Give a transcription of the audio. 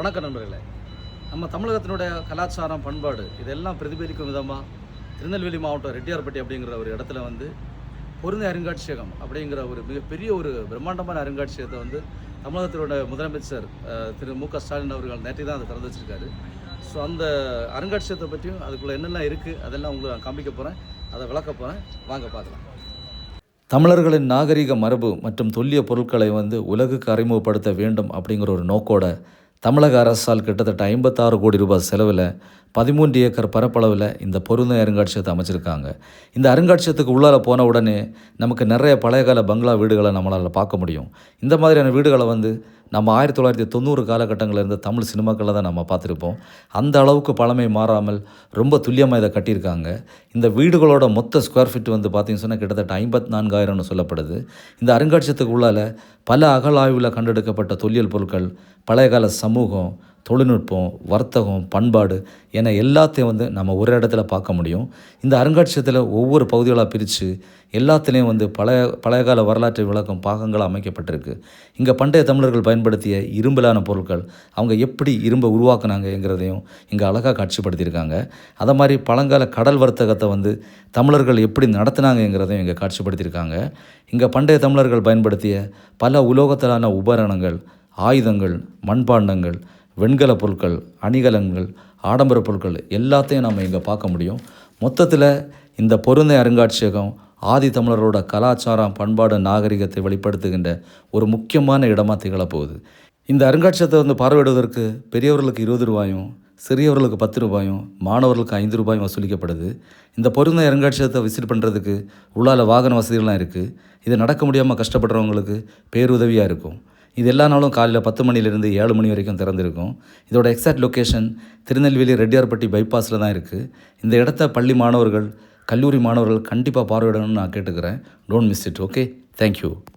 வணக்கம் நண்பர்களே. நம்ம தமிழகத்தினுடைய கலாச்சாரம் பண்பாடு இதெல்லாம் பிரதிபலிக்கும் விதமாக திருநெல்வேலி மாவட்டம் ரெட்டியார்பட்டி அப்படிங்கிற ஒரு இடத்துல வந்து பொருந்த அருங்காட்சியகம் அப்படிங்கிற ஒரு மிகப்பெரிய ஒரு பிரம்மாண்டமான அருங்காட்சியகத்தை வந்து தமிழகத்தினுடைய முதலமைச்சர் திரு மு க ஸ்டாலின் அவர்கள் நேற்று தான் அதை திறந்து வச்சிருக்காரு. ஸோ அந்த அருங்காட்சியகத்தை பற்றியும் அதுக்குள்ளே என்னெல்லாம் இருக்குது அதெல்லாம் உங்களுக்கு நான் காமிக்க போகிறேன் அதை விளக்க போகிறேன் வாங்க பார்க்கலாம். தமிழர்களின் நாகரிக மரபு மற்றும் தொல்லிய பொருட்களை வந்து உலகுக்கு அறிமுகப்படுத்த வேண்டும் அப்படிங்கிற ஒரு நோக்கோட தமிழக அரசால் கிட்டத்தட்ட ஐம்பத்தாறு கோடி ரூபாய் செலவில் பதிமூன்று ஏக்கர் பரப்பளவில் இந்த பொருந்த அருங்காட்சியகத்தை அமைச்சிருக்காங்க. இந்த அருங்காட்சியகத்துக்கு உள்ளால் போன உடனே நமக்கு நிறைய பழைய கால பங்களா வீடுகளை நம்மளால் பார்க்க முடியும். இந்த மாதிரியான வீடுகளை வந்து நம்ம ஆயிரத்தி தொள்ளாயிரத்தி தொண்ணூறு காலகட்டங்களில் இருந்த தமிழ் சினிமாக்களில் தான் நம்ம பார்த்துருப்போம். அந்த அளவுக்கு பழமை மாறாமல் ரொம்ப துல்லியமாக இதை கட்டியிருக்காங்க. இந்த வீடுகளோட மொத்த ஸ்கொயர் ஃபீட் வந்து பார்த்தீங்கன்னு சொன்னால் கிட்டத்தட்ட ஐம்பத்தி நான்காயிரம்னு சொல்லப்படுது. இந்த அருங்காட்சியகத்துக்கு உள்ளால பல அகழாய்வில் கண்டெடுக்கப்பட்ட தொல்லியல் பொருட்கள் பழைய கால சமூகம் தொழில்நுட்பம் வர்த்தகம் பண்பாடு என எல்லாத்தையும் வந்து நம்ம ஒரு இடத்துல பார்க்க முடியும். இந்த அருங்காட்சியகத்தில் ஒவ்வொரு பகுதிகளாக பிரித்து எல்லாத்துலேயும் வந்து பழைய பழைய கால வரலாற்றை விளக்கும் பாகங்கள் அமைக்கப்பட்டிருக்கு. இங்கே பண்டைய தமிழர்கள் பயன்படுத்திய இரும்பலான பொருட்கள் அவங்க எப்படி இரும்பை உருவாக்குனாங்கங்கிறதையும் இங்கே அழகாக காட்சிப்படுத்தியிருக்காங்க. அதை மாதிரி பழங்கால கடல் வர்த்தகத்தை வந்து தமிழர்கள் எப்படி நடத்தினாங்கங்கிறதையும் இங்கே காட்சிப்படுத்தியிருக்காங்க. இங்கே பண்டைய தமிழர்கள் பயன்படுத்திய பல உலோகத்திலான உபகரணங்கள் ஆயுதங்கள் மண்பாண்டங்கள் வெண்கல பொருட்கள் அணிகலன்கள் ஆடம்பர பொருட்கள் எல்லாத்தையும் நம்ம இங்கே பார்க்க முடியும். மொத்தத்தில் இந்த பொருந்தை அருங்காட்சியகம் ஆதி தமிழரோட கலாச்சாரம் பண்பாடு நாகரிகத்தை வெளிப்படுத்துகின்ற ஒரு முக்கியமான இடமாக திகழப்போகுது. இந்த அருங்காட்சியகத்தை வந்து பார்வையிடுவதற்கு பெரியவர்களுக்கு இருபது ரூபாயும் சிறியவர்களுக்கு பத்து ரூபாயும் மாணவர்களுக்கு ஐந்து ரூபாயும் வசூலிக்கப்படுது. இந்த பொருந்த அருங்காட்சியகத்தை விசிட் பண்ணுறதுக்கு உள்ளால வாகன வசதிகள்லாம் இருக்குது இது நடக்க முடியாமல் கஷ்டப்படுறவங்களுக்கு பேருதவியாக இருக்கும். இது எல்லா நாளும் காலையில் பத்து மணிலேருந்து ஏழு மணி வரைக்கும் திறந்திருக்கும். இதோட எக்ஸாக்ட் லொக்கேஷன் திருநெல்வேலி ரெட்டியார்பட்டி பைபாஸில் தான் இருக்குது இந்த இடத்த பள்ளி மாணவர்கள் கல்லூரி மாணவர்கள் கண்டிப்பாக பார்வையிடணும்னு நான் கேட்டுக்கிறேன். Don't miss it okay thank you